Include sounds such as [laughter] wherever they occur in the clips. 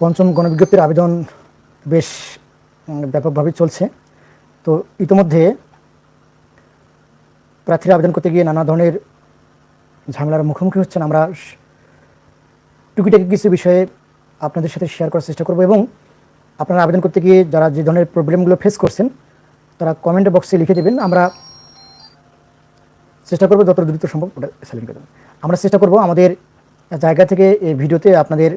পঞ্চম গণবিজ্ঞপ্তির আবেদন বেশ ব্যাপকভাবে চলছে। তো ইতোমধ্যে প্রার্থীরা আবেদন করতে গিয়ে নানা ধরনের ঝামেলার মুখোমুখি হচ্ছেন। আমরা টুকিটাকি কিছু বিষয়ে আপনাদের সাথে শেয়ার করার চেষ্টা করব এবং আপনারা আবেদন করতে গিয়ে যারা যে ধরনের প্রবলেমগুলো ফেস করছেন, তারা কমেন্ট বক্সে লিখে দেবেন। আমরা চেষ্টা করব যত দ্রুত সম্ভব ওটা করে আমরা চেষ্টা করব আমাদের জায়গা থেকে এই ভিডিওতে আপনাদের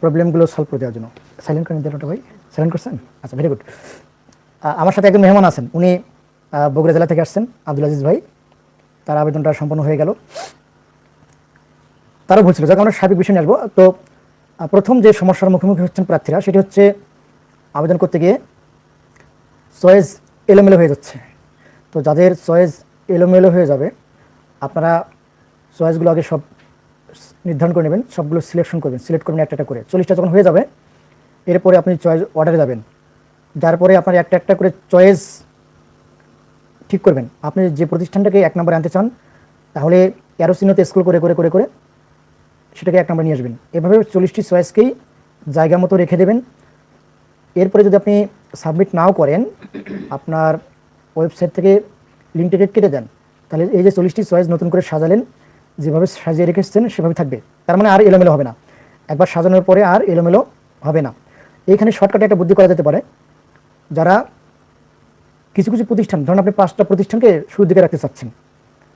প্রবলেমগুলো সলভ করে দেওয়ার জন্য। সাইলেন্ট করে দেন ভাই। সাইলেন্ট করছেন? আচ্ছা ভেরি গুড আমার সাথে একজন মেহমান আছেন। উনি বগুড়া জেলা থেকে আসছেন, আব্দুল আজিজ ভাই। তার আবেদনটা সম্পন্ন হয়ে গেল। তারও ভুল ছিল। যাকে, আমরা সার্বিক বিষয় নিয়ে তো প্রথম যে সমস্যার মুখোমুখি হচ্ছেন প্রার্থীরা, সেটি হচ্ছে আবেদন করতে গিয়ে চয়েস এলোমেলো হয়ে যাচ্ছে। তো যাদের চয়েস এলোমেলো হয়ে যাবে, আপনারা চয়েসগুলো আগে সব নির্ধারণ করে নেবেন, সবগুলো সিলেকশন করবেন সিলেক্ট করবেন একটা একটা করে। চল্লিশটা যখন হয়ে যাবে, এরপরে আপনি চয়েস অর্ডারে যাবেন। যার পরে আপনার একটা একটা করে চয়েস ঠিক করবেন। আপনি যে প্রতিষ্ঠানটাকে এক নম্বরে আনতে চান, তাহলে অ্যারোসিনোতে স্কুল করে করে করে করে সেটাকে এক নম্বরে নিয়ে আসবেন। এভাবে চল্লিশটি চয়েসকেই জায়গা মতো রেখে দেবেন। এরপরে যদি আপনি সাবমিট নাও করেন, আপনার ওয়েবসাইট থেকে লিঙ্কটাকে কেটে দেন, তাহলে এই যে চল্লিশটি চয়েস নতুন করে সাজালেন যেভাবে সাজিয়ে রেখেছেন, সেভাবে থাকবে। তার মানে আর এলোমেলো হবে না। একবার সাজানোর পরে আর এলোমেলো হবে না। এইখানে শর্টকাটে একটা বুদ্ধি করা যেতে পারে। যারা কিছু কিছু প্রতিষ্ঠান, ধরুন আপনি পাঁচটা প্রতিষ্ঠানকে শুরুর দিকে রাখতে চাচ্ছেন,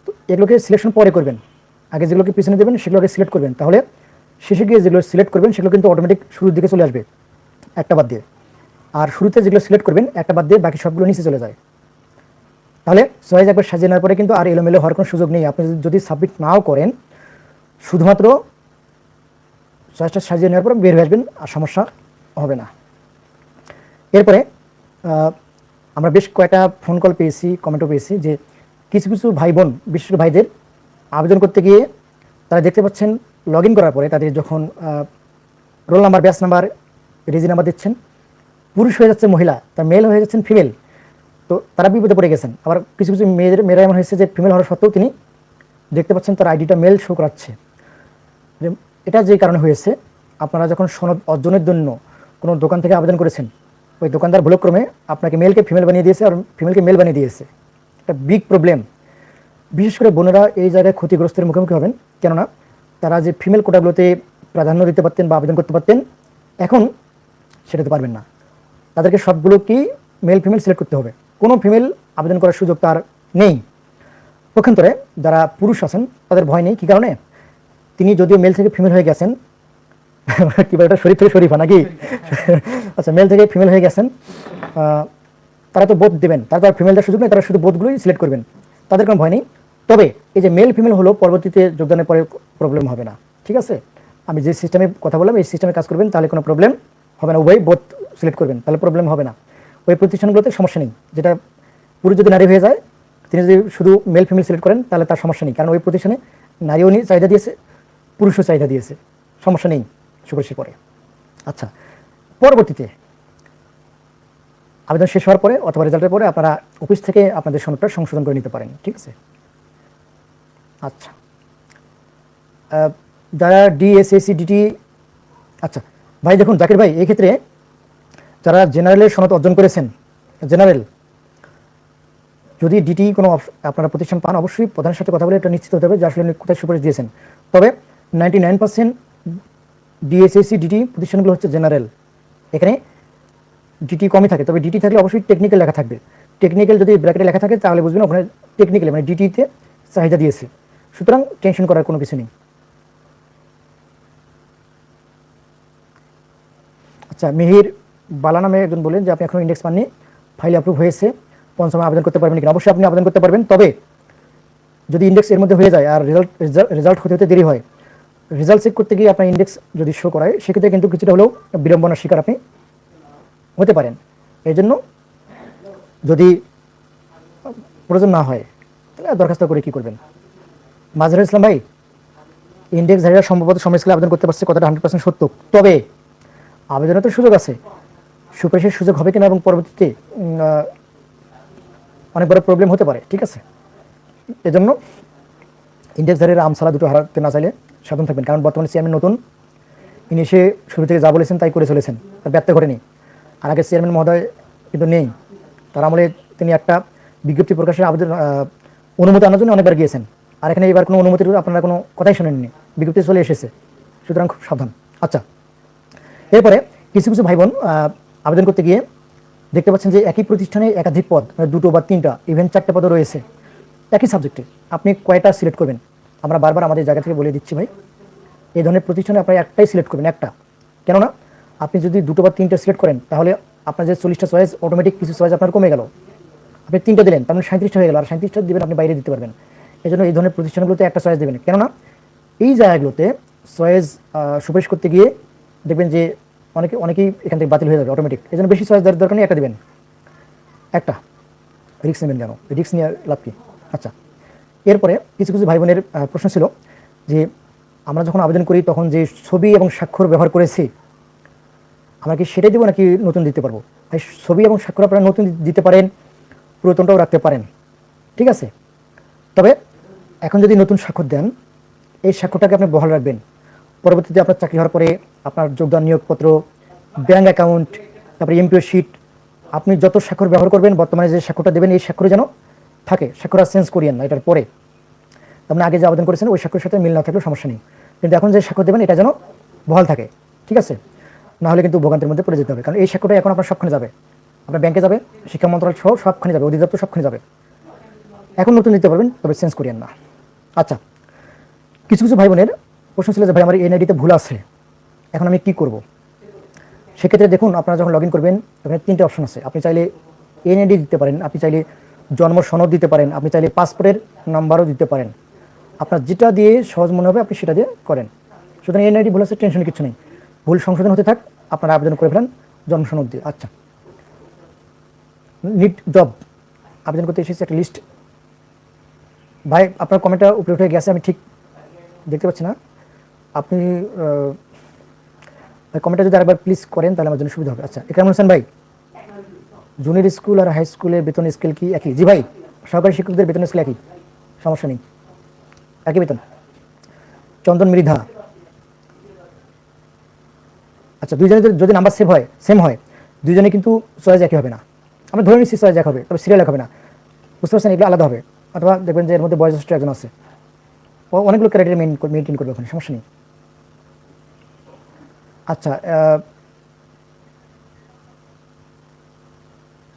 তো এগুলোকে সিলেকশন পরে করবেন। আগে যেগুলোকে পিছনে দেবেন, সেগুলোকে সিলেক্ট করবেন। তাহলে শেষে গিয়ে যেগুলো সিলেক্ট করবেন, সেগুলো কিন্তু অটোমেটিক শুরুর দিকে চলে আসবে। একটা বাদ দিয়ে। আর শুরুতে যেগুলো সিলেক্ট করবেন, একটা বাদ দিয়ে বাকি সবগুলো নিচে চলে যায়। তাহলে চয়েস একবার সাজিয়ে নেওয়ার পরে কিন্তু আর এলোমেলো হওয়ার কোনো সুযোগ নেই। আপনি যদি সাবমিট নাও করেন, শুধুমাত্র চয়েসটা সাজিয়ে নেওয়ার পরে বের হয়ে আসবেন আর সমস্যা হবে না। এরপরে আমরা বেশ কয়েকটা ফোন কল পেয়েছি কমেন্টও পেয়েছি যে কিছু কিছু ভাই বোন, বিশেষ করে ভাইদের আবেদন করতে গিয়ে তারা দেখতে পাচ্ছেন লগ করার পরে তাদের যখন roll number batch number রেজি number দিচ্ছেন, পুরুষ হয়ে যাচ্ছে মহিলা, তার মেল হয়ে যাচ্ছেন ফিমেল তো তারা বিপদে পড়ে গেছেন। আবার কিছু কিছু মেয়েদের, মেয়েরা এমন হয়েছে যে ফিমেল হওয়ার সত্ত্বেও তিনি দেখতে পাচ্ছেন তার আইডিটা মেল শো করাচ্ছে। যে এটা যে কারণে হয়েছে, আপনারা যখন সনদ অর্জনের জন্য কোনো দোকান থেকে আবেদন করেছেন, ওই দোকানদার ভুলক্রমে আপনাকে মেলকে ফিমেল বানিয়ে দিয়েছে আর ফিমেলকে মেল বানিয়ে দিয়েছে। একটা বিগ প্রবলেম বিশেষ করে বোনেরা এই জায়গায় ক্ষতিগ্রস্তের মুখোমুখি হবেন, কেননা তারা যে ফিমেল কোটাগুলোতে প্রাধান্য দিতে পারতেন বা আবেদন করতে পারতেন, এখন সেটাতে পারবেন না। তাদেরকে সবগুলোকেই মেল ফিমেল সিলেক্ট করতে হবে। কোনো ফিমেল আবেদন করার সুযোগ তার নেই। পক্ষান্তরে যারা পুরুষ আছেন, তাদের ভয় নেই। কী কারণে? তিনি যদিও মেল থেকে ফিমেল হয়ে গেছেন, [laughs] কি বলে শরীফ থেকে শরীফা নাকি? [laughs] আচ্ছা মেল থেকে ফিমেল হয়ে গেছেন তারা তো বোধ দেবেন। তারা তো ফিমেলদের সুযোগ নেই, তারা শুধু বোধগুলোই সিলেক্ট করবেন। তাদের কোনো ভয় নেই। তবে এই যে মেল ফিমেল হলো, পরবর্তীতে যোগদানের পরে প্রবলেম হবে না। ঠিক আছে? আমি যে সিস্টেমে কথা বললাম, এই সিস্টেমে কাজ করবেন, তাহলে কোনো প্রবলেম হবে না। উভয় বোধ সিলেক্ট করবেন, তাহলে প্রবলেম হবে না। ওই প্রতিষ্ঠানগুলোতে সমস্যা নেই। যেটা পুরুষ যদি নারী হয়ে যায়, তিনি যদি শুধু মেল ফিমেল সিলেক্ট করেন, তাহলে তার সমস্যা নেই। কারণ ওই প্রতিষ্ঠানে নারীও চাহিদা দিয়েছে, পুরুষও চাহিদা দিয়েছে। সমস্যা নেই সুপারিশের পরে। আচ্ছা পরবর্তীতে আবেদন শেষ হওয়ার পরে অথবা রেজাল্টের পরে আপনারা অফিস থেকে আপনাদের সনদটা সংশোধন করে নিতে পারেন, ঠিক আছে? আচ্ছা যারা ডিএসএসি ডিটি আচ্ছা ভাই দেখুন, জাকির ভাই এই ক্ষেত্রে যারা জেনারেলের সনদ অর্জন করেছেন, জেনারেল, যদি ডিটি কোনো আপনারা প্রতিষ্ঠান পান, অবশ্যই প্রধানের সাথে কথা বলে এটা নিশ্চিত হতে হবে যে আসলে কোথায় সুপারিশ দিয়েছেন। তবে ninety nine percent DSSC DT প্রতিষ্ঠানগুলো হচ্ছে জেনারেল। এখানে ডিটি কমই থাকে, তবে ডিটি থাকলে অবশ্যই টেকনিক্যাল লেখা থাকবে। টেকনিক্যাল যদি ব্র্যাকেটে লেখা থাকে, তাহলে বুঝবেন ওখানে টেকনিক্যাল মানে ডিটিতে চাহিদা দিয়েছে। সুতরাং টেনশন করার কোনো কিছু নেই। আচ্ছা মিহির বালা নামে একজন বলেন যে আপনি এখনও ইন্ডেক্স পাননি ফাইল অ্যাপ্রুভ হয়েছে, পঞ্চমে আবেদন করতে পারবেন কিনা? অবশ্যই আপনি আবেদন করতে পারবেন, তবে যদি ইন্ডেক্স এর মধ্যে হয়ে যায় আর রেজাল্ট রেজাল্ট হতে হতে দেরি হয় রেজাল্ট চেক করতে গিয়ে আপনার ইন্ডেক্স যদি শো করায়, সেক্ষেত্রে কিন্তু কিছুটা হলেও বিড়ম্বনার শিকার আপনি হতে পারেন। এই জন্য যদি প্রয়োজন না হয়, তাহলে দরখাস্ত করে কি করবেন? মাজহার ইসলাম ভাই ইন্ডেক্স ইন্ডেক্সধারীরা সম্ভবত সময় সময়স্কেলে আবেদন করতে পারছে, কথাটা হান্ড্রেড পার্সেন্ট সত্য। তবে আবেদনের তো সুযোগ আছে। সুপারিশের সুযোগ হবে কিনা এবং পরবর্তীতে অনেক বড় প্রবলেম হতে পারে, ঠিক আছে? এজন্য ইন্ডেক্সধারীরা আমসালা দুটো হারাতে না চাইলে সাবধান থাকবেন। কারণ বর্তমানে চেয়ারম্যান নতুন। ইনি এসে শুরু থেকে যা বলেছেন তাই করে চলেছেন তার ব্যর্থ ঘটেনি। আর আগে চেয়ারম্যান মহোদয় কিন্তু নেই। তার আমলে তিনি একটা বিজ্ঞপ্তি প্রকাশের আবেদন অনুমতি আনার জন্য অনেকবার গিয়েছেন। আর এখানে এবার কোনো অনুমতির আপনারা কোনো কথাই শোনেননি। বিজ্ঞপ্তি চলে এসেছে। সুতরাং খুব সাবধান। আচ্ছা। এরপরে কিছু কিছু ভাই বোন আবেদন করতে গিয়ে দেখতে পাচ্ছেন যে একই প্রতিষ্ঠানে একাধিক পদ মানে দুটো বা তিনটা ইভেন চারটে পদও রয়েছে। একই সাবজেক্টে আপনি কয়টা সিলেক্ট করবেন? আমরা বারবার আমাদের জায়গা থেকে বলে দিচ্ছি ভাই, এই ধরনের প্রতিষ্ঠানে আপনি একটাই সিলেক্ট করবেন, একটা। কেননা আপনি যদি দুটো বা তিনটা সিলেক্ট করেন, তাহলে আপনার যে চল্লিশটা চয়েস অটোমেটিক কিছু চয়েস আপনার কমে গেল। আপনি তিনটা দিলেন, তার মানে সাঁত্রিশটা হয়ে গেল, আর সাঁত্রিশটা দেবেন আপনি বাইরে দিতে পারবেন। এই জন্য এই ধরনের প্রতিষ্ঠানগুলোতে একটা চয়েস দেবেন। কেননা এই জায়গাগুলোতে চয়েস সুপারিশ করতে গিয়ে দেখবেন যে অনেকে, অনেকেই এখান থেকে বাতিল হয়ে যাবে অটোমেটিক এই জন্য বেশি চয়েস দরকার নেই, একটা দেবেন। একটা রিক্স নেবেন কেন? রিক্স নিয়ে লাভ কি? আচ্ছা এরপরে কিছু কিছু ভাই বোনের প্রশ্ন ছিল যে, আমরা যখন আবেদন করি, তখন যে ছবি এবং স্বাক্ষর ব্যবহার করেছি, আমরা কি সেটাই দেবো নাকি নতুন দিতে পারব? ভাই ছবি এবং স্বাক্ষর আপনারা নতুন দিতে পারেন, পুরাতনটাও রাখতে পারেন। ঠিক আছে? তবে এখন যদি নতুন স্বাক্ষর দেন, এই স্বাক্ষরটাকে আপনি বহাল রাখবেন। পরবর্তীতে আপনার চাকরি হওয়ার পরে আপনার যোগদান নিয়োগপত্র ব্যাঙ্ক অ্যাকাউন্ট তারপরে এমপিও শিট আপনি যত স্বাক্ষর ব্যবহার করবেন, বর্তমানে যে স্বাক্ষরটা দেবেন, এই স্বাক্ষরে যেন থাকে। স্বাক্ষর আর চেঞ্জ করিয়েন না, এটার পরে। আপনি আগে যে আবেদন করেছেন, ওই স্বাক্ষরের সাথে মিল না থাকলেও সমস্যা নেই। কিন্তু এখন যে স্বাক্ষর দেবেন, এটা যেন বহাল থাকে। ঠিক আছে? না হলে কিন্তু ভোগান্তির মধ্যে পড়ে যেতে হবে। কারণ এই স্বাক্ষরটা এখন আপনার সবখানে যাবে। আপনার ব্যাংকে যাবে, শিক্ষা মন্ত্রণালয় সহ সবখানে যাবে, অধিদপ্তর সবখানে যাবে। এখন নতুন নিতে পারবেন, তবে চেঞ্জ করিয়েন না। আচ্ছা কিছু কিছু ভাই বোনের প্রশ্ন ছিল যে, ভাই, আমার এনআইডিতে ভুল আছে, এখন আমি কি করব? সেক্ষেত্রে দেখুন, আপনারা যখন লগ করবেন এখানে তিনটে অপশন আছে। আপনি চাইলে এনআইডি দিতে পারেন, আপনি চাইলে জন্ম সনদ দিতে পারেন, আপনি চাইলে পাসপোর্টের নাম্বারও দিতে পারেন। আপনার যেটা দিয়ে সহজ মনে হবে, আপনি সেটা দিয়ে করেন। সুতরাং এনআইডি ভুল আছে টেনশন কিছু নেই। ভুল সংশোধন হতে থাক, আপনারা আবেদন করে ফেলেন, জন্ম সনদ দিয়ে। আচ্ছা। নিট জব আবেদন করতে এসেছে একটা লিস্ট ভাই, আপনার কমেন্টটা উপরে উঠে গেছে, আমি ঠিক দেখতে পাচ্ছি না। আপনি কমেন্টটা যদি আরেকবার প্লিজ করেন, তাহলে আমার জন্য সুবিধা হবে। আচ্ছা একরাম হোসেন ভাই? জুনিয়র স্কুল আর হাই স্কুলের বেতন স্কেল কি একই? জি ভাই সরকারি শিক্ষকদের বেতন স্কেল একই। সমস্যা নেই। একই বেতন। চন্দন মৃধা। আচ্ছা দুইজনে যদি- নাম্বার সেভ হয় সেম হয়, দুইজনে কিন্তু চয়েস একই হবে না। আমরা ধরে নিচ্ছি চয়েস এক হবে, তবে সিরিয়াল এক হবে না। বুঝতে পারছেন? এগুলো আলাদা হবে। অথবা দেখবেন যে এর মধ্যে বয়োজ্যেষ্ঠ একজন আছে। অনেকগুলো ক্যারেক্টার মেনটেন করবে ওখানে, সমস্যা নেই। আচ্ছা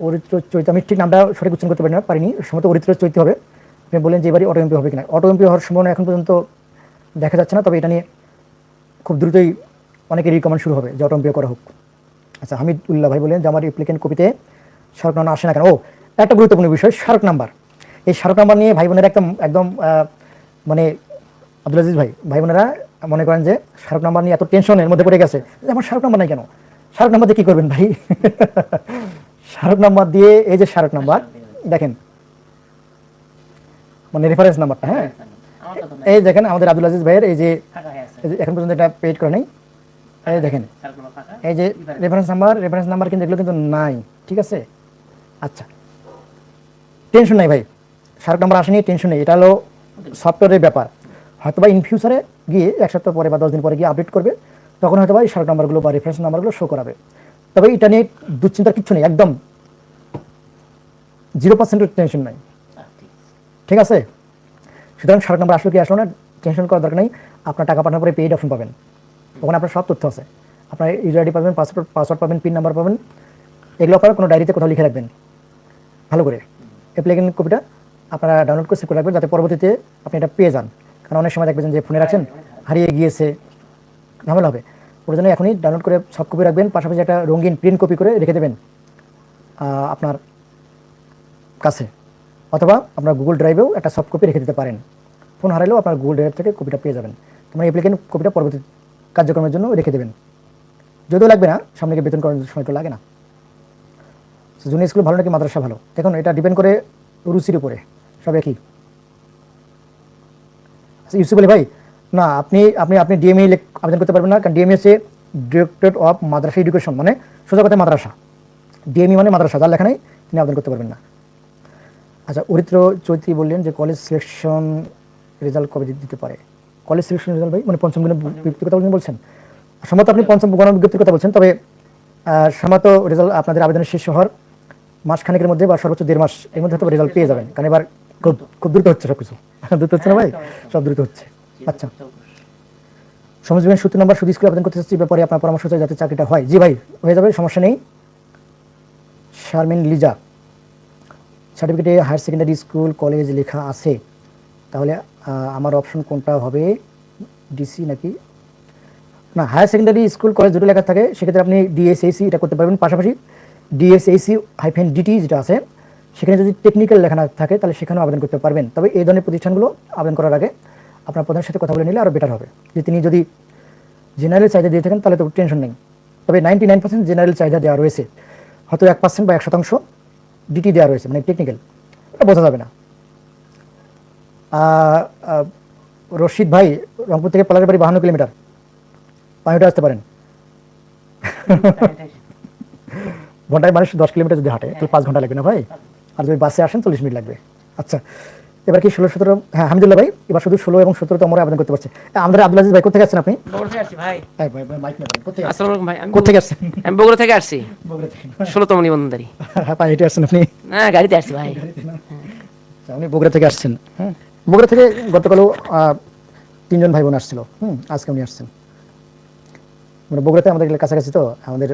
অরিত্র চৈতি আমি ঠিক নামটা সঠিক উচ্চারণ করতে পারি না পারিনি, সম্ভবত অরিত্র চৈতি হবে। আপনি বললেন যে এবারই অটো হবে কিনা। অটো এমপি হওয়ার সম্ভাবনা এখন পর্যন্ত দেখা যাচ্ছে না, তবে এটা নিয়ে খুব দ্রুতই অনেকের রিকমেন্ড শুরু হবে যে অটো করা হোক। আচ্ছা হামিদ উল্লাহ ভাই বললেন যে আমার অ্যাপ্লিকেন্ট কপিতে স্মারক নাম্বার আসে না কেন? ও, একটা গুরুত্বপূর্ণ বিষয় স্মারক নাম্বার। এই স্মারক নাম্বার নিয়ে ভাই বোনেরা একদম একদম মানে আব্দুল আজিজ ভাই ভাই বোনেরা মনে করেন যে স্মারক নাম্বার নিয়ে এত টেনশনের মধ্যে পড়ে গেছে আমার স্মারক নাম্বার নাই কেন? স্মারক নাম্বার দিয়ে কী করবেন ভাই? [laughs] স্মারক নাম্বার দিয়ে এই যে শাহরুখ নাম্বার দেখেন। মানে রেফারেন্স নাম্বারটা হ্যাঁ? এই দেখেন আমাদের আব্দুল আজিজ ভাইয়ের এই যে এখন পর্যন্ত এটা পেড করে নেই। এই দেখেন এই যে রেফারেন্স নাম্বার রেফারেন্স নাম্বার কিন্তু এগুলো কিন্তু নাই ঠিক আছে? আচ্ছা। টেনশন নাই ভাই। শাহরুখ নাম্বার আসেনি টেনশন নেই। এটা হলো সফটওয়্যারের ব্যাপার। হয়তো বা ইন ফিউচারে গিয়ে এক সপ্তাহ পরে বা দশ দিন পরে গিয়ে আপডেট করবে, তখন হয়তো বা এই শারক নাম্বারগুলো বা রেফারেন্স নাম্বারগুলো শো করাবে। তবে এটা নিয়ে দুশ্চিন্তার কিচ্ছু নেই, একদম জিরো পার্সেন্টের টেনশন নাই। ঠিক আছে। ঠিক আছে সুতরাং শারক নাম্বার আসলে কি আসলো না টেনশন করার দরকার নেই। আপনার টাকা পাঠানোর পরে পেইড অপশন পাবেন। ওখানে আপনার সব তথ্য আছে। আপনার ইউজার আইডি পাবেন পাসওয়ার্ড পাসওয়ার্ড পাবেন পিন নাম্বার পাবেন। এগুলো আপনারা কোনো ডায়েরিতে কোথাও লিখে রাখবেন। ভালো করে। অ্যাপ্লিকেশন কপিটা। আপনারা ডাউনলোড করে সেভ করে রাখবেন, যাতে পরবর্তীতে আপনি এটা পেয়ে যান। কারণ অনেক সময় দেখবেন যে ফোনে রাখছেন, হারিয়ে গিয়েছে, ঝামেলা হবে। ওর জন্য এখনই ডাউনলোড করে সব কপি রাখবেন, পাশাপাশি একটা রঙিন প্রিন্ট কপি করে রেখে দেবেন আপনার কাছে। অথবা আপনার গুগল ড্রাইভেও একটা সফট কপি রেখে দিতে পারেন। ফোন হারালেও আপনার গুগল ড্রাইভ থেকে কপিটা পেয়ে যাবেন। তোমার অ্যাপ্লিকেশন কপিটা পরবর্তী কার্যক্রমের জন্য রেখে দেবেন। যদিও লাগবে না, সামনে গিয়ে বেতন করার সময় তো লাগে না। জুনিয়র স্কুল ভালো নাকি মাদ্রাসা ভালো? দেখুন, এটা ডিপেন্ড করে রুচির উপরে, সব একই। ইউসুফ আলী ভাই, না, আপনি আপনি আপনি ডিএমএ আবেদন করতে পারবেন না, কারণ ডিএমএ হচ্ছে ডিরেক্টরেট অফ মাদ্রাসা এডুকেশন মানে সোজা কথা মাদ্রাসা। ডিএমই মানে মাদ্রাসা, যার লেখা নেই, তিনি আবেদন করতে পারবেন না। আচ্ছা অরিত্র চৈত্রী বললেন যে কলেজ সিলেকশন রেজাল্ট কবে দিতে পারে? কলেজ সিলেকশন রেজাল্ট ভাই মানে পঞ্চম দিনে বিভক্তি কথা বলছেন সম্ভবত আপনি পঞ্চম গণ বিজ্ঞপ্তির কথা বলছেন, তবে সম্ভবত রেজাল্ট আপনাদের আবেদনের শেষ হওয়ার মাসখানেকের মধ্যে বা সর্বোচ্চ দেড় মাস, এর মধ্যে হয়তো রেজাল্ট পেয়ে যাবেন, কারণ এবার খুব দ্রুত হচ্ছে সবকিছু। দ্রুত হচ্ছে না ভাই? সব দ্রুত হচ্ছে। আচ্ছা। সমাজ বিজ্ঞান সূত্র নম্বর শুধু স্কুলে আবেদন করতে চাচ্ছি ব্যাপারে আপনার পরামর্শ চাই যাতে চাকরিটা হয়। জি ভাই, হয়ে যাবে, সমস্যা নেই। শারমিন লিজা সার্টিফিকেটে হায়ার সেকেন্ডারি স্কুল কলেজ লেখা আছে। তাহলে আমার অপশন কোনটা হবে? ডিসি নাকি? না হায়ার সেকেন্ডারি স্কুল কলেজ দুটো লেখা থাকে। সেক্ষেত্রে আপনি ডিএসএসি এটা করতে পারবেন। পাশাপাশি ডিএসএসি হাইফেন ডিটি যেটা আছে সেখানে যদি টেকনিক্যাল লেখা না থাকে তাহলে সেখানেও আবেদন করতে পারবেন। তবে এই ধরনের প্রতিষ্ঠানগুলো আবেদন করার আগে আপনার প্রধানের সাথে কথা বলে নিলে আরও বেটার হবে। যে তিনি যদি জেনারেল চাহিদা দিয়ে থাকেন তাহলে তো টেনশন নেই। তবে নাইনটি নাইন পার্সেন্ট জেনারেল চাহিদা দেওয়া রয়েছে। হয়তো এক পার্সেন্ট বা এক শতাংশ ডিটি দেওয়া রয়েছে মানে টেকনিক্যাল এটা বোঝা যাবে না। রশিদ ভাই রংপুর থেকে পলাশের বাড়ি বাহান্ন কিলোমিটার। পানিটা আসতে পারেন। ঘন্টায় মানুষ দশ কিলোমিটার যদি হাঁটে তাহলে পাঁচ ঘণ্টা লাগবে না ভাই? আর যদি বাসে আসেন চল্লিশ মিনিট লাগবে। আচ্ছা এবার কি ষোলো সতেরো? হ্যাঁ আলহামদুলিল্লাহ ভাই এবার শুধু ষোলো এবং সতেরো তো আমরা আবেদন করতে পারছি। আমাদের আব্দুল আজিজ ভাই কোথেকে আসছেন আপনি? বগুড়া থেকে আসছি। কোথেকে আসছেন? আমি বগুড়া থেকে ষোলোতম নিবন্ধনদারি হ্যাঁ হেঁটে আসছেন আপনি? না গাড়িতে আসছি ভাই। আচ্ছা, আপনি বগুড়া থেকে আসছেন। হ্যাঁ বগুড়া থেকে গতকালও তিনজন ভাই বোন আসছিল। হুম আজকে উনি আসছেন। মানে বগুড়াতে আমাদের কাছাকাছি তো আমাদের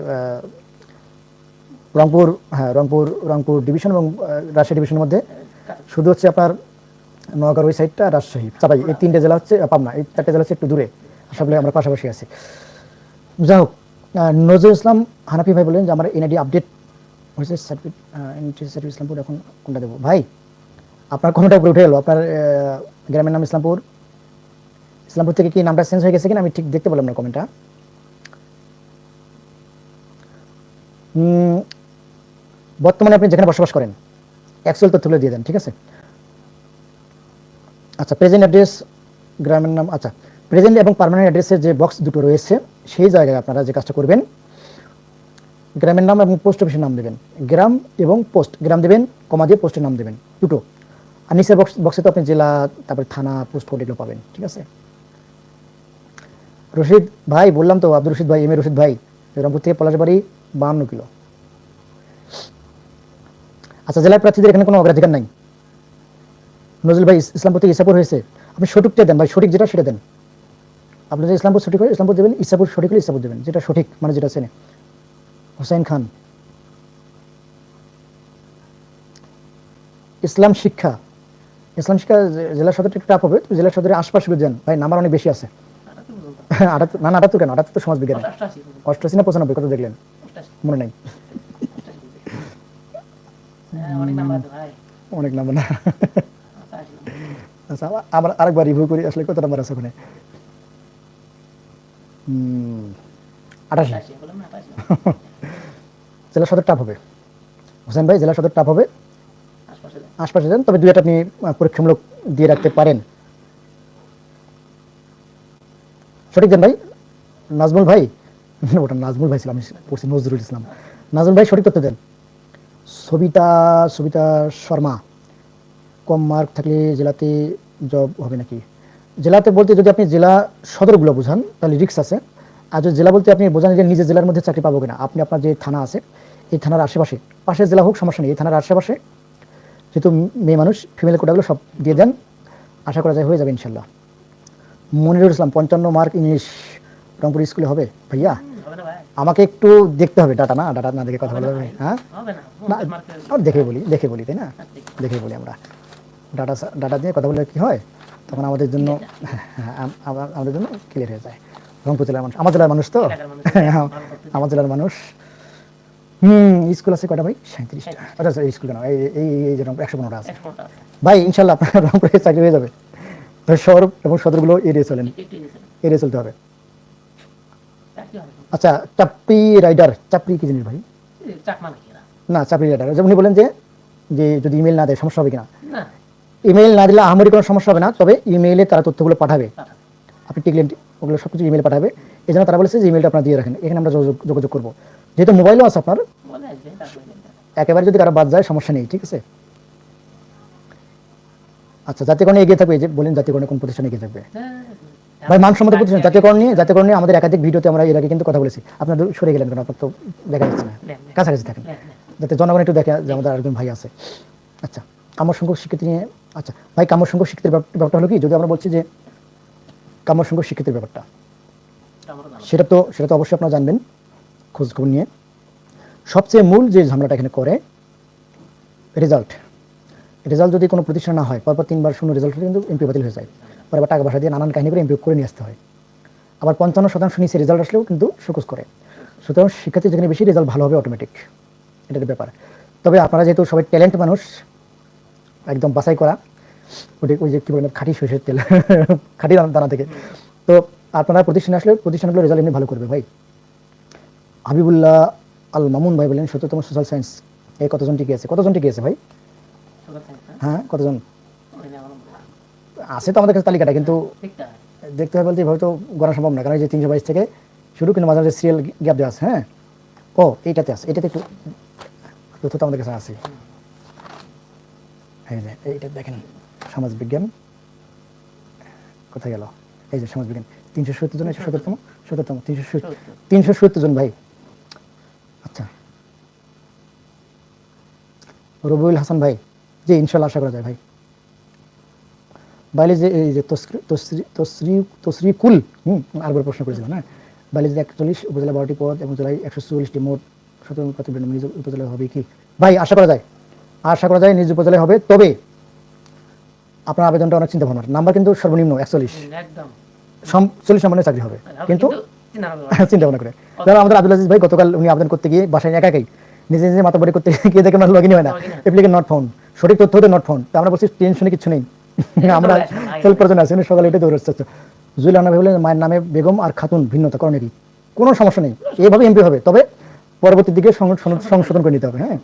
রংপুর হ্যাঁ রংপুর রংপুর ডিভিশন এবং রাজশাহী ডিভিশনের মধ্যে। শুধু হচ্ছে আপনার নওগাঁর ওই সাইডটা রাজশাহী। চাপাই, এই তিনটে জেলা হচ্ছে পাবনা, এই চারটে জেলা হচ্ছে একটু দূরে। আসলে আমরা পাশাপাশি আছি। যাই হোক নজরুল ইসলাম হানাফি ভাই বললেন যে আমার এনআইডি আপডেট হয়েছে সার্টিফিকেট ইসলামপুর, এখন কোনটা দেবো? ভাই, আপনার কোনটা উপরে উঠে গেল। আপনার গ্রামের নাম ইসলামপুর। ইসলামপুর থেকে কি নামটা চেঞ্জ হয়ে গেছে কিনা আমি ঠিক দেখতে পেলাম না কমেন্টটা বর্তমানে আপনি যেখানে বসবাস করেন অ্যাকচুয়াল তথ্যগুলো দিয়ে দেন, ঠিক আছে? আচ্ছা প্রেজেন্ট অ্যাড্রেস গ্রামের নাম আচ্ছা প্রেজেন্ট এবং পার্মানেন্ট অ্যাড্রেসের যে বক্স দুটো রয়েছে, সেই জায়গায় আপনারা যে কাজটা করবেন, গ্রামের নাম এবং পোস্ট অফিসের নাম দেবেন, গ্রাম এবং পোস্ট গ্রাম দেবেন কমা দিয়ে পোস্টের নাম দেবেন, দুটো। আর নিচের বক্স বক্সে তো আপনি জেলা, তারপরে থানা পোস্ট কোড এগুলো পাবেন, ঠিক আছে? রশিদ ভাই, বললাম তো আব্দুল রশিদ ভাই, এম এ রশিদ ভাই রামপুর থেকে পলাশ বাড়ি বাহান্ন কিলো। আচ্ছা জেলার প্রার্থীদের এখানে কোনো অগ্রাধিকার নাই? নজরুল ভাই ইসলামপুর থেকে ইসাপুর হয়েছে। আপনি সঠিকটা দেন ভাই সঠিক যেটা সেটা দেন। আপনি যদি ইসলামপুর সঠিক হয় ইসলামপুর দেবেন ইসাপুর সঠিক হলে ইসাপুর দেবেন যেটা সঠিক মানে যেটা চেনে হোসেন খান। ইসলাম শিক্ষা। ইসলাম শিক্ষা জেলা সদরটা একটু টাপ হবে জেলা সদরের আশপাশে দেন। ভাই নাম্বার অনেক বেশি আছে। আটাত্তর না না আটাত্তর কেন? আটাত্তর তো সমাজ বিজ্ঞান। অষ্টাশি। অষ্টআশি না পঁচানব্বই কত দেখলেন? মনে নাই। অনেক নাম্বার না? [laughs] আচ্ছা আবার- আরেকবার রিভিউ করি আসলে কত নাম্বার আছে ওখানে? অষ্টাশি [laughs] জেলা সদর টাপ হবে। হোসেন ভাই জেলা সদর টাপ হবে। আশপাশে যান। তবে দুই একটা আপনি পরীক্ষামূলক দিয়ে রাখতে পারেন। সঠিক দেন ভাই? নাজমুল ভাই? [laughs] ওটা নাজমুল ভাই ছিল আমি পড়ছি নজরুল ইসলাম। নাজমুল ভাই সঠিক তথ্য দেন। সবিতা সবিতা শর্মা। কম মার্ক থাকলে জেলাতে জব হবে নাকি? জেলাতে বলতে যদি আপনি জেলা সদরগুলো বোঝান, তাহলে রিক্স আছে। আর যদি জেলা বলতে আপনি বোঝান যে নিজের জেলার মধ্যে চাকরি পাবো কিনা, আপনি আপনার যে থানা আছে, এই থানার আশেপাশে, পাশের জেলা হোক, সমস্যা নেই, এই থানার আশেপাশে যেহেতু মেয়ে মানুষ ফিমেল কোটাগুলো সব দিয়ে দেন, আশা করা যায় হয়ে যাবে ইনশাল্লাহ। মনিরুল ইসলাম, পঞ্চান্ন মার্ক ইংলিশ রংপুর স্কুলে হবে? ভাইয়া? আমাকে একটু দেখতে হবে ডাটা না? ডাটা না দেখে কথা বলা যাবে? হ্যাঁ? হবে না দেখে বলি দেখে বলি তাই না? দেখে বলি। আমরা। ডাটা ডাটা দিয়ে কথা বললে কি হয়? তখন আমাদের জন্য হ্যাঁ, [laughs] আম- আম- আমাদের জন্য ক্লিয়ার হয়ে যায়। রংপুর জেলার মানুষ আমার জেলার মানুষ তো? হ্যাঁ, [laughs] আমার জেলার মানুষ। হুম স্কুল আছে কটা ভাই? সাঁত্রিশটা আচ্ছা আচ্ছা স্কুল কেন এই এই যে একশো পনেরোটা আছে। ভাই ইনশাল্লাহ আপনার রংপুরে চাকরি হয়ে যাবে। শহর এবং সদরগুলো এড়িয়ে চলেন। এড়িয়ে চলতে হবে। আচ্ছা চাপড়ি রাইডার চাপড়ি কি জিনিস ভাই? না চাপড়ি রাইডার উনি বলেন যে যে যদি ইমেল না দেয় সমস্যা হবে কিনা? ইমেল না দিলে আহামরি কোনো সমস্যা হবে না তবে ইমেইলে তারা তথ্যগুলো পাঠাবে। আপনি টিকলেন ওগুলো সব কিছু ইমেল পাঠাবে। এই জন্য তারা বলেছে যে ইমেলটা আপনার দিয়ে রাখেন। এখানে আমরা যোগাযোগ করব। যেহেতু মোবাইলও আছে আপনার। একেবারে যদি কারও বাদ যায় সমস্যা নেই ঠিক আছে? আচ্ছা জাতীয়করণে এগিয়ে থাকবে যে বলেন জাতীয়করণে কোন প্রতিষ্ঠানে এগিয়ে থাকবে। হ্যাঁ, ভাই মানসম্মত প্রতিষ্ঠান জাতীয়করণ নিয়ে জাতীয়করণ নিয়ে আমাদের একাধিক ভিডিওতে আমরা এর আগে কিন্তু কথা বলেছি। আপনারা দূর সরে গেলেন কেন? আপনার তো দেখা যাচ্ছে না। কাছাকাছি থাকেন। যাতে জনগণ একটু দেখে যে আমাদের আরেকজন ভাই আছে। আচ্ছা কাম্য সংখ্যক স্বীকৃতি নিয়ে আচ্ছা ভাই কাম্য সংখ্যক স্বীকৃতির ব্যাপারটা হলো কি? যদি আমরা বলছি যে কাম্য সংখ্যক স্বীকৃতির ব্যাপারটা। সেটা তো সেটা তো অবশ্যই আপনারা জানবেন খোঁজ খবর নিয়ে। সবচেয়ে মূল যে ঝামেলাটা এখানে করে রেজাল্ট রেজাল্ট যদি কোনো প্রতিষ্ঠান না হয় পরপর তিনবার শূন্য রেজাল্ট হলে কিন্তু এমপি বাতিল হয়ে যায়। আবার টাকা পয়সা দিয়ে নানান কাহিনী করে এমপি করে নিয়ে আসতে হয়। আবার পঞ্চান্ন শতাংশ নিচে রেজাল্ট আসলেও কিন্তু শোকজ করে। সুতরাং শিক্ষার্থী যেখানে বেশি রেজাল্ট ভালো হবে অটোমেটিক এটার ব্যাপার। তবে আপনারা যেহেতু সবাই ট্যালেন্ট মানুষ একদম বাছাই করা ওটি ওই যে কী বলেন খাঁটি সরষের তেল খাঁটি দানা- থেকে। তো আপনারা প্রতিষ্ঠানে আসলে প্রতিষ্ঠানগুলো রেজাল্ট এমনি ভালো করবে ভাই। হাবিবুল্লাহ আল মামুন ভাই বলেন সত্যতম সোশ্যাল সায়েন্স এই কতজন টিকে আছে? কতজন টিকে আছে ভাই? হ্যাঁ কতজন ওই নিয়ে আমারও মনে হয়। আছে তো আমাদের কাছে তালিকাটা কিন্তু দেখতে। দেখতে বলতে এভাবে তো গণা সম্ভব না কারণ এই যে তিনশো বাইশ থেকে শুরু কিন্তু মাঝে মাঝে সিরিয়াল গ্যাপ দেওয়া আছে হ্যাঁ? ও এইটাতে আছে এটাতে একটু তথ্য তো আমাদের কাছে আছে। এই যে এইটা দেখেন সমাজ বিজ্ঞান। কোথায় গেল? এই যে সমাজ বিজ্ঞান তিনশো সত্তর জন সত্তরতম সত্তরতম তিনশো। তিনশো সত্তর জন ভাই। আচ্ছা। রবিউল হাসান ভাই জি ইনশাল্লাহ আশা করা যায় ভাই। বাইলে যে এই যে তসরি তসরি তসরি তসরিকুল হুম আরেকবার প্রশ্ন করেছিলাম হ্যাঁ? বাইলে যে একচল্লিশ উপজেলা বারোটি পদ এবং জেলায় একশো চল্লিশটি মোট সতেরো প্রতিবেদন নিজ উপজেলায় হবে কি? ভাই আশা করা যায় আশা করা যায় নিজ উপজেলায় হবে তবে আপনার আবেদনটা অনেক চিন্তা ভাবনা নাম্বার কিন্তু সর্বনিম্ন একচল্লিশ। চল্লিশ নম্বরের চাকরি হবে। কিন্তু চিন্তা। ভাবনা [laughs] করে। ধরো আমাদের আব্দুল আজিজ ভাই গতকাল উনি আবেদন করতে গিয়ে বাসায় একা একাই নিজে নিজে মাথা বড়ি করতে গিয়ে দেখে আমার লগইন হয় না। হয় না। অ্যাপ্লিকেশন নট ফাউন্ড সঠিক তথ্য হতে নট ফাউন্ড তা আমরা বলছি টেনশনে কিছু নেই। আমরা আসেন, আগে। আছে সকালে উঠে দৌড়ে আসছে জুইল আনা ভাই বললেন মায়ের নামে বেগম আর খাতুন ভিন্নতা করণেরই। কোনো সমস্যা নেই এইভাবে এমপি হবে। তবে পরবর্তী দিকে সংশোধন করে নিতে হবে হ্যাঁ?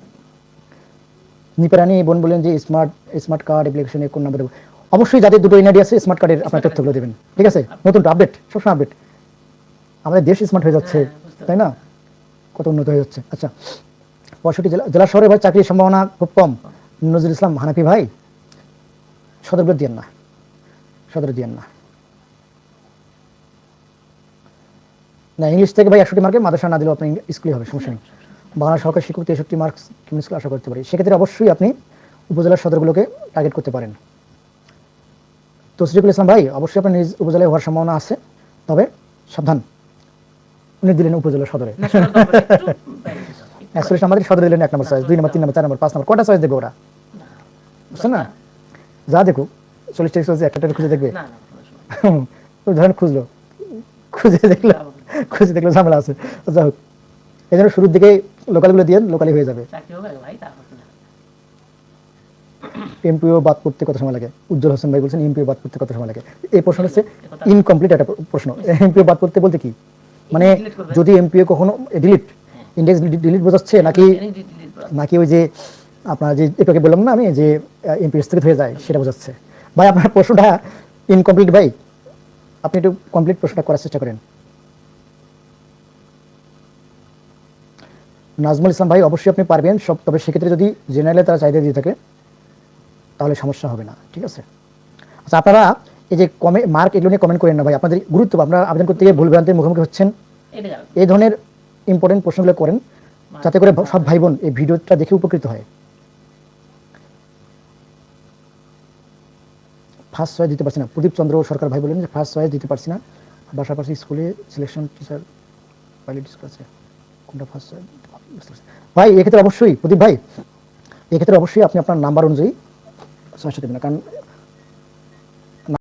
নিপারানি বোন বলেন যে স্মার্ট স্মার্ট কার্ড অ্যাপ্লিকেশনে কোন নাম্বার দেবো অবশ্যই যাদের দুটো এনআইডি আছে স্মার্ট কার্ডের আপনার তথ্যগুলো দেবেন। ঠিক আছে? নতুন আপডেট সবসময় আপডেট আমাদের দেশ স্মার্ট হয়ে যাচ্ছে হ্যাঁ, তাই না? কত উন্নত হয়ে যাচ্ছে। আচ্ছা পঁয়ষট্টি জেলা জেলা শহরে ভাই চাকরির সম্ভাবনা খুব কম। নজরুল ইসলাম হানাফি ভাই সদরগুলো দিয়েন না। সদরে দিয়েন না। না ইংলিশ থেকে ভাই একষট্টি মার্কে মাদ্রাসা না দিলেও আপনি স্কুলে হবে সমস্যা নেই। বাংলা সরকারি শিক্ষক তেষট্টি মার্কস স্কুল আশা করতে পারি। সেক্ষেত্রে অবশ্যই আপনি উপজেলার সদরগুলোকে টার্গেট করতে পারেন। ইসলাম ভাই অবশ্যই আপনার নিজ উপজেলায় হওয়ার সম্ভাবনা আছে তবে সাবধান। উনি দিলেন উপজেলা সদরে। একচল্লিশ [laughs] আমাদের সদরে দিলেন এক নম্বর চয়েস দুই নম্বর তিন নম্বর চার নম্বর পাঁচ নম্বর কটা চয়েস দেবে ওরা? বুঝছেন না? যা দেখো চল্লিশ টাকা চয়েস একটা খুঁজে দেখবে। তো ধরেন খুঁজলো খুঁজে দেখল খুঁজে দেখল ঝামেলা আছে। যাই হোক এই জন্য শুরুর দিকে লোকালগুলো দিয়ে লোকালি হয়ে যাবে। এমপিও বাদ করতে কত সময় লাগে? উজ্জ্বল হোসেন ভাই বলছেন এমপিও বাদ করতে কত সময় লাগে? এই প্রশ্ন হচ্ছে ইনকমপ্লিট একটা প্রশ্ন। এমপিও বাদ করতে বলতে কি? মানে যদি এমপিও কখনো ডিলিট ইন্ডেক্স ডিলিট বোঝাচ্ছে নাকি delete করা। নাকি ওই যে আপনার যে এটাকে বললাম না আমি যে এমপি স্থগিত হয়ে যায় সেটা বোঝাচ্ছে। ভাই আপনার প্রশ্নটা ইনকমপ্লিট ভাই। আপনি একটু কমপ্লিট প্রশ্নটা করার চেষ্টা করেন। নাজমুল ইসলাম ভাই অবশ্যই আপনি পারবেন সব তবে সেক্ষেত্রে যদি জেনারেলে তারা চাহিদা দিয়ে থাকে তাহলে সমস্যা হবে না ঠিক আছে? আচ্ছা আপনারা এই যে কমে মার্ক এগুলো নিয়ে কমেন্ট করেন না ভাই। আপনাদের গুরুত্ব আপনারা আবেদন করতে গিয়ে ভুল ভ্রান্তির মুখোমুখি হচ্ছেন। এই ধরনের ইম্পর্টেন্ট প্রশ্নগুলো করেন যাতে করে সব ভাই বোন এই ভিডিওটা দেখে উপকৃত হয়। ফার্স্ট চয়েস দিতে পারছি না। প্রদীপ চন্দ্র সরকার ভাই বলেন যে ফার্স্ট চয়েস দিতে পারছি না। পাশাপাশি পাশে স্কুলে সিলেকশন টিচার পাইলট স্কুল আছে। কোনটা ফার্স্ট চয়েস ভাই, এক্ষেত্রে অবশ্যই, প্রদীপ ভাই, এক্ষেত্রে অবশ্যই আপনি আপনার নাম্বার অনুযায়ী চয়েসটা দেবেন কারণ